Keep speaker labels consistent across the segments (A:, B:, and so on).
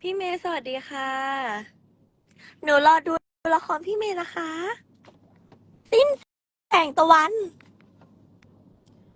A: พี่เมย์สวัสดีค่ะ หนูรอดูละครพี่เมย์นะคะ สิ้นแสงตะวัน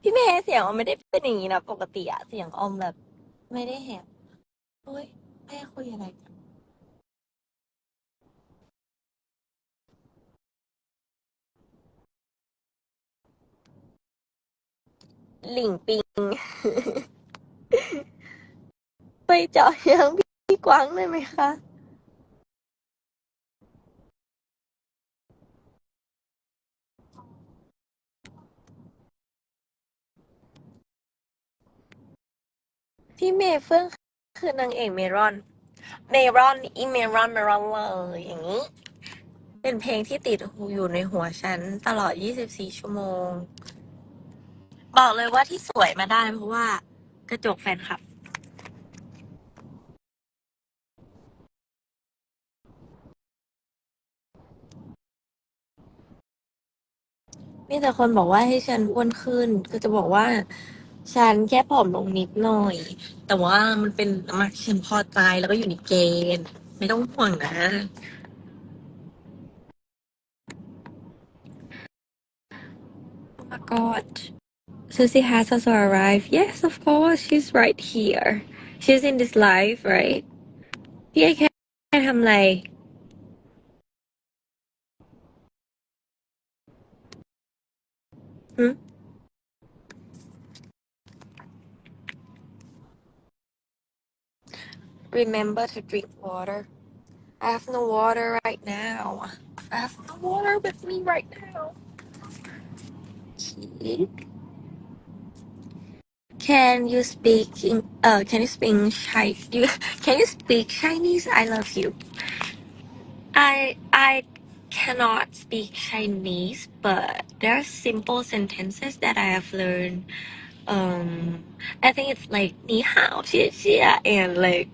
A: พี่เมย์เสียงออมไม่ได้เป็นอย่างนี้นะปกติอะเสียงออมแบบ ไม่ได้แหบโอ้ยแม่คุยอะไรกันหลิงปิง ไปเจาะยังพี่ กวางได้ไหมคะพี่เมย์เฟื่องคือนางเอกเมรอน เมรอนอีเมรอนเมรอนเลยอย่างนี้ เป็นเพลงที่ติดหูอยู่ในหัวฉันตลอด 24 ชั่วโมง บอกเลยว่าที่สวยมาได้เพราะว่ากระจกแฟนคลับ มีแต่คนบอกว่าให้ฉันอ้วนขึ้น ก็จะบอกว่า ฉันแค่ผอมลงนิดหน่อย แต่ว่ามันเป็นน้ำหนักที่ฉันพอใจแล้วก็อยู่ในเกณฑ์ ไม่ต้องห่วงนะ Oh my god. Susie has also arrived. Yes, of course. She's right here. She's in this live, right? พี่แค่ทำอะไร หืม Remember to drink water. I have no water right now. I have no water with me right now. Okay. Can you speak in, uh can you speak Chi you can you speak Chinese? I love you. I I cannot speak Chinese, but there are simple sentences that I have learned. Um, I think it's like ni hao, 你好,谢谢, and like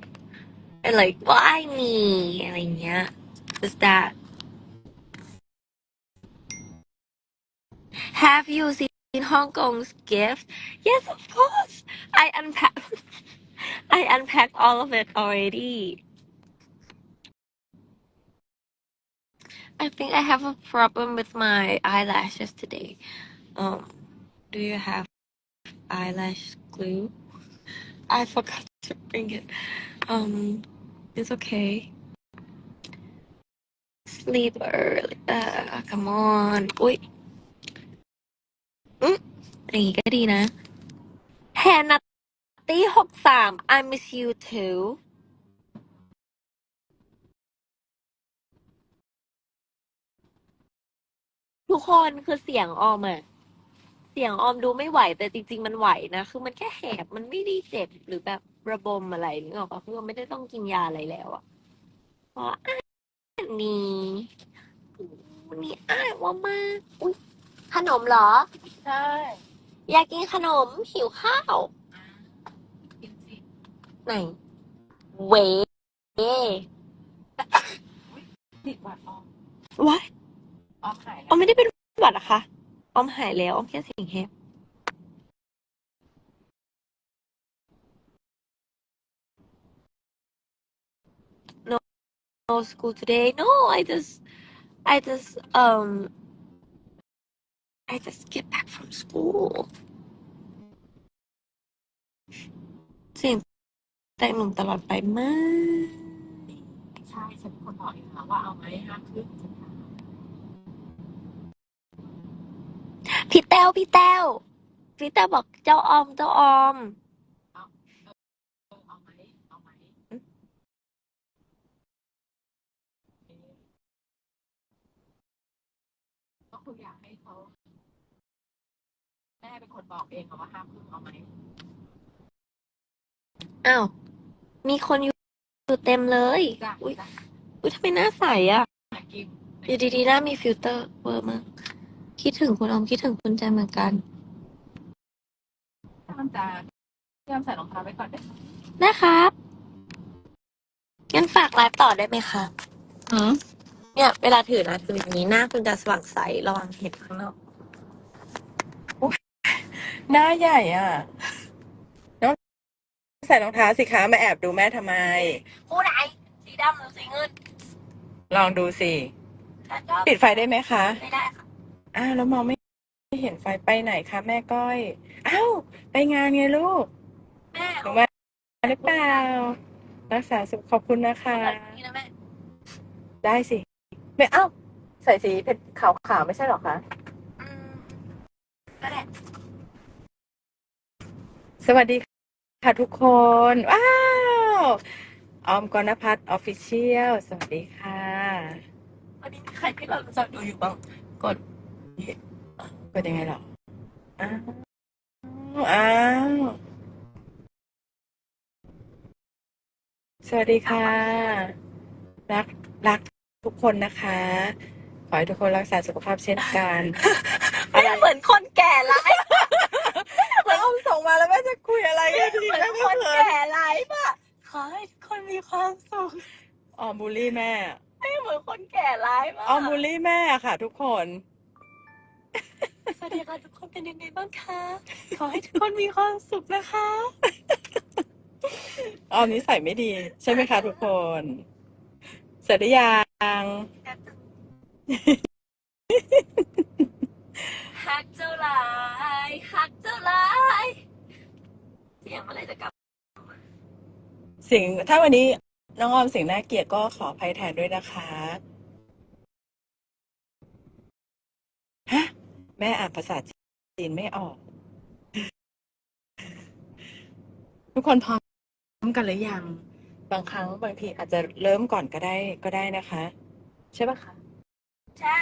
A: and like why me? And like, yeah, just that. Have you seen Hong Kong's gift? Yes, of course. I unpacked. I unpacked all of it already. I think I have a problem with my eyelashes today. Um, do you have eyelash glue? I forgot to bring it. Um, it's okay. Sleep early. Uh, come on. อุ้ยอืมอย่างงี้ก็ดีนะ แฮนนัตตี้หกสาม I miss you too ทุกคนคือเสียงออมอะเสียงออมดูไม่ไหว แต่จริง ๆ มันไหวนะ คือมันแค่แหบมันไม่ได้เจ็บหรือแบบระบมอะไรนึกออกปะคือมันไม่ได้ต้องกินยาอะไรแล้วอะเพราะอันนี้วันนี้อ้ายว่ามากอุ๊ยขนมเหรอ
B: ใช่
A: อยากกินขนมหิวข้าว
B: กินสิ
A: ไหน เว
B: ติดหวัดออม
A: วะ
B: ออมหาย
A: ออมไม่ได้เป็นหวัดเหรอะคะออมหายแล้วออมแค่เสียงแหบ no school today. No, I just, I just, um, I just get back from school. เสียงแตงหนุ่มตลอดไปมาก
B: ใช่ฉันคนบอกเองนะว่าเอาไหมห้ามขึ้น
A: พี่แต้วพี่แต้วพี่แต้วบอกเจ้าออมเจ้าออม
B: เออเอาไหมเอาไหมเอ๊ะก็คืออยากให้เขาแม่เป็นคนบอกเองอะว่าห้ามขึ้นเอาไหม
A: อ้าว มีคนอยู่อยู่เต็มเลย
B: จ้ะ
A: อุ้ย
B: จ้ะ
A: อุ้ยทำไมหน้าใสอะ
B: อยากกิน
A: อยู่ดีๆหน้ามีฟิลเตอร์เวอร์มาก คิดถึงคุณออมคิดถึงคุณแจนเหมือนกัน
B: ถ้ามันจะเตรียมใส่รองเท้าไว้ก่อนได้ไหม
A: นะครับงั้นฝากไลฟ์ต่อได้ไหมคะ
B: อืม
A: เนี่ยเวลาถือนะถืออย่างนี้หน้าคุณจะสว่างใสระวังเห็นข้างนอก
B: หน้าใหญ่อะแล้ว
C: ใส่รองเท้าสิคะมาแอบดูแม่ทำไม
A: คู่ไหนสีดำหรือสีเงิน
C: ลองดูสิ
A: ฉันชอบ
C: ปิดไฟได้ไหมคะ
A: ไม่ได้ค่ะ
C: อ้าวแล้วมองไม่ไม่เห็นไฟไปไหนคะแม่ก้อย อ้าวไปงานไงลูก
A: แม่
C: หนูมาหรือเปล่า รักษาสุขขอบคุณนะคะ
A: แบบนี้นะแม่
C: ได้สิไม่เอ้าใส่สีเพชรขาวๆไม่ใช่หรอคะ
A: อืมก็ได้
C: สวัสดีค่ะทุกคน ว้าว ออมกรณพัฒน์ออฟฟิเชียล สวัสดีค่ะ
A: วันนี้มีใครที่เรารู้จักดูอยู่บ้าง กด
C: เป็นยังไงหรออ้าวอ้าวสวัสดีค่ะ รักรักทุกคนนะคะ ขอให้ทุกคนรักษาสุขภาพเช่นกัน
A: แม่เหมือนคนแก่ไลฟ์
C: แล้วออมส่งมาแล้วแม่จะคุยอะไรกันดี
A: เหมือน
C: แม่
A: คน
C: เขิน
A: แก่ไลฟ์อะขอให้ทุกคนมีความสุข
C: ออมบูลลี่แม่
A: ไม่เหมือนคนแก่ไลฟ์อะ
C: ออมบูลลี่แม่ค่ะ ทุกคน
A: สวัสดีค่ะทุกคนเป็นยังไงบ้างคะ ขอให้ทุกคนมีความสุขนะคะ
C: ออมนิสัยไม่ดี ใช่ไหมคะทุกคน เสร็จหรือยัง
A: ฮักเจ้าหลายฮักเจ้าหลายเสียงเมื่อไหรจะกลับ
C: สิ่งถ้าวันนี้น้องออมเสียงน่าเกลียดก็ขออภัยแทนด้วยนะคะ แม่อ่านภาษาจีนไม่ออก ทุกคนพร้อมกันหรือยัง บางครั้งบางทีอาจจะเริ่มก่อนก็ได้ก็ได้นะคะ ใช่ปะคะ
A: ใช่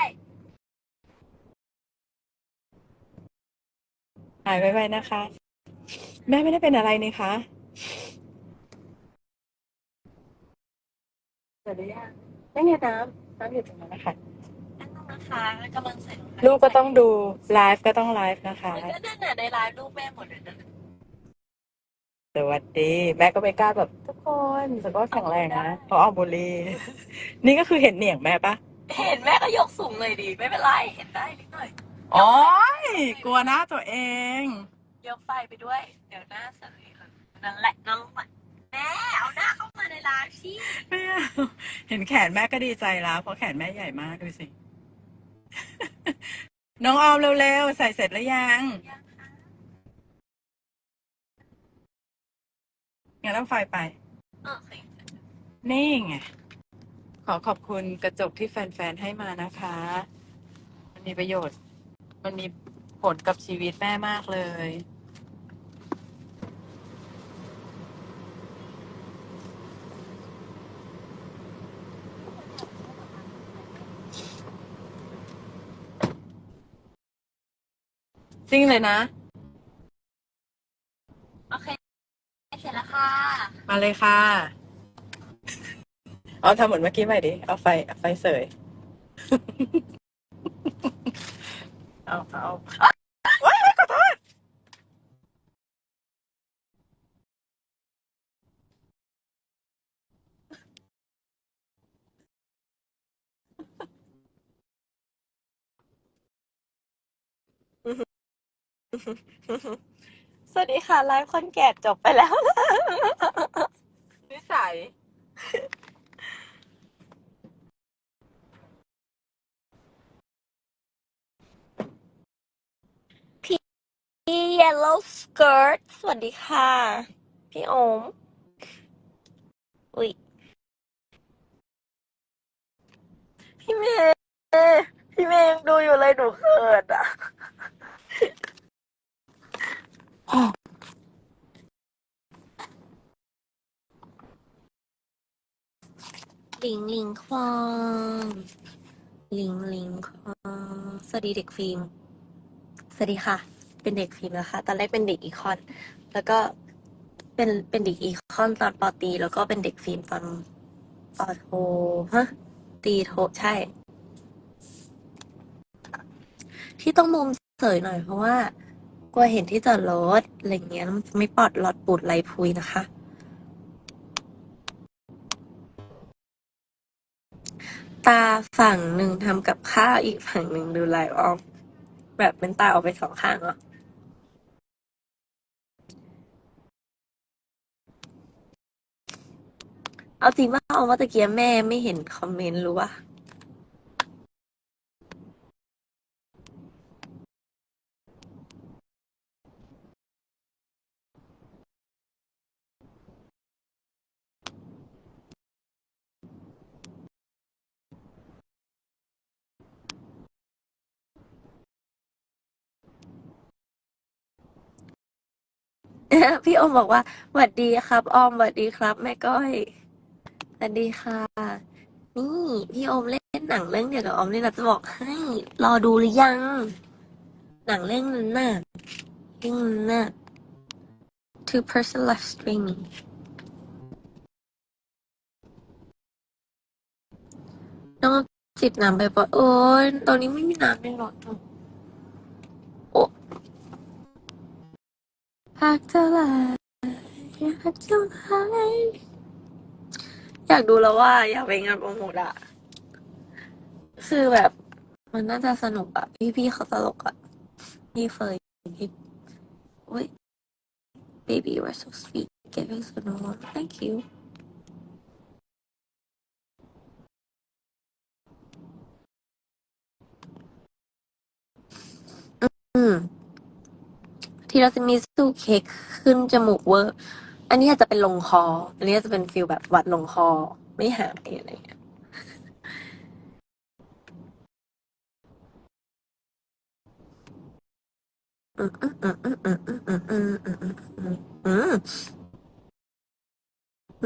C: หายไวๆนะคะ แม่ไม่ได้เป็นอะไรนี่คะเสร็จหรือยังไม่ไงน้ำน้ำอยู่ตรงนั้นนะคะ
A: นั่นนะคะกำลังใส่รองเท้า
C: ลูกก็ต้องดูไลฟ์ก็ต้องไลฟ์นะคะ
A: มันก็นั่นน่ะในไลฟ์ลูกแม่หมดเลยนะ
C: สวัสดี แม่ก็ไม่กล้าแบบทุกคนแต่ก็แข็งแรงนะเพราะออมบุรี นี่ก็คือเห็นเหนียงแม่ปะ
A: เห็นแม่ก็ยกสูงเลยดีไม่เป็นไรเห็นได้นิดหน่อย
C: โอ้ยกลัวหน้าตัวเอง
A: ยกไฟไปด้วย เดี๋ยวหน้าเสยค่ะนั่นแหละน้องใหม่แม่เอาหน้าเข้ามาในไลฟ์สิ
C: ไม่เอาเห็นแขนแม่ก็ดีใจแล้ว เพราะแขนแม่ใหญ่มากดูสิ น้องออมเร็วๆ ใส่เสร็จแล้วยัง
A: ยังค่ะ
C: งั้นเอาไฟไป
A: โอเค
C: นี่ไง ขอขอบคุณกระจกที่แฟน ๆ ให้มานะคะ มันมีประโยชน์ มันมีผลกับชีวิตแม่มากเลย จริงเลยนะ
A: โอเค เสร็จแล้วค่ะ
C: มาเลยค่ะ เอาทำเหมือนเมื่อกี้ใหม่ดิ เอาไฟเอาไฟเสย เอาเอาว้ายขอโทษ
A: สวัสดีค่ะ ไลฟ์คนแก่จบไปแล้ว
C: นิสัย
A: พี่ Yellow Skirt สวัสดีค่ะ พี่โอม อุ๊ยพี่เมย์ พี่เมย์ยังดูอยู่เลยหนูเขินอะ ลิงลิงควางลิงลิงควางสวัสดีเด็กฟิล์มสวัสดีค่ะ เป็นเด็กฟิล์มนะคะ ตอนแรกเป็นเด็กอีคอน แล้วก็เป็นเป็นเด็กอีคอนตอนปอตี แล้วก็เป็นเด็กฟิล์มตอนปอโทฮะตีโทใช่ ที่ต้องมุมเสยหน่อยเพราะว่า กลัวเห็นที่จอดรถอะไรเงี้ยแล้วมันจะไม่ปลอดหลอดปูดไหลพุยนะคะ ตาฝั่งหนึ่งทำกับข้าวอีกฝั่งหนึ่งดูไลฟ์ออฟแบบเป็นตาออกไปสองข้างเหรอเอาจริงว่าเอาว่าตะเกียบแม่ไม่เห็นคอมเมนต์รู้ป่ะ พี่อมบอกว่าสวัสดีครับ ออมสวัสดีครับ แม่ก้อยสวัสดีค่ะ นี่พี่อมเล่นหนังเรื่องเดียวกับออมเลยนะจะบอกให้ รอดูหรือยัง หนังเรื่องนั้นน่ะเรื่องนั้นน่ะ two person live streaming น้องจิบน้ำไปปะโอ้ยตอนนี้ไม่มีน้ำในรถอะโอ้ พักเท่าไหร่อยากเท่าไหร่อยากดูแล้วว่า อยากไปงานโปรโมทอะคือแบบ มันน่าจะสนุกอะพี่ๆเขาตลกอะพี่เฟยพี่โอ้ย baby you are so sweet give us a no more thank you อืม ที่เราจะมีสูเค้กขึ้นจมูกเวอร์ อันนี้อาจจะเป็นลงคอ อันนี้จะเป็นฟิลแบบหวัดลงคอ ไม่หายอะไรอย่างเงี้ย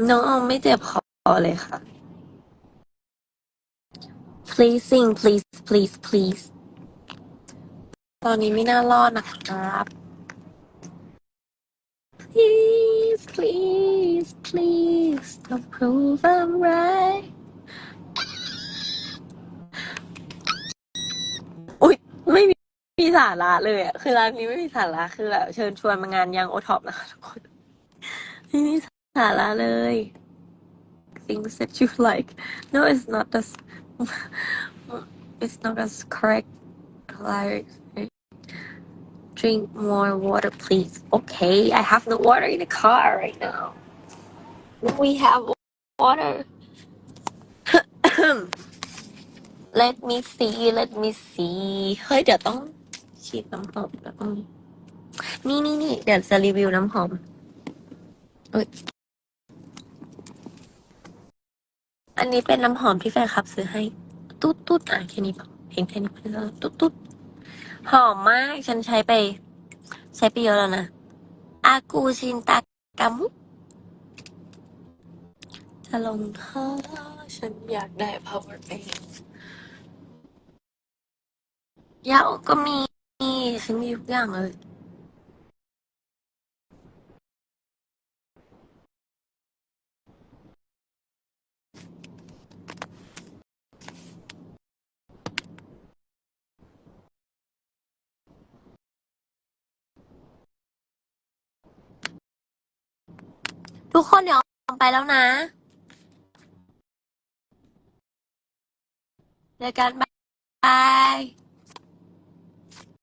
A: น้องไม่เจ็บคอเลยค่ะ please sing please please please ตอนนี้ไม่น่ารอดนะครับ please please don't prove I'm right อุ๊ยไม่มีมีสาระเลยอะคือร้านนี้ไม่มีสาระคือแบบเชิญชวนมางานยังโอท็อปนะคะทุกคนไม่มีสาระเลย things that you like no it's not as it's not as correct like drink more water please okay I have no water in the car right now we have water let me see let me see เฮ้ย เดี๋ยวต้องฉีดน้ำหอมแล้วต้องนี่นี่นี่เดี๋ยวจะรีวิวน้ำหอมเอ้ยอันนี้เป็นน้ำหอมที่แฟนคลับซื้อให้ ตุ๊ดตุ๊ดอะแค่นี้พอเพลงแค่นี้พอแล้วตุ๊ดตุ๊ด หอมมาก ฉันใช้ไป ใช้ไปเยอะแล้วนะ อากูชินตากามุจะลงท่อฉันอยากได้ power bank ยาก็มี ฉันมีทุกอย่างเลย ทุกคนเดี๋ยวออกไปแล้วนะเจอกันบาย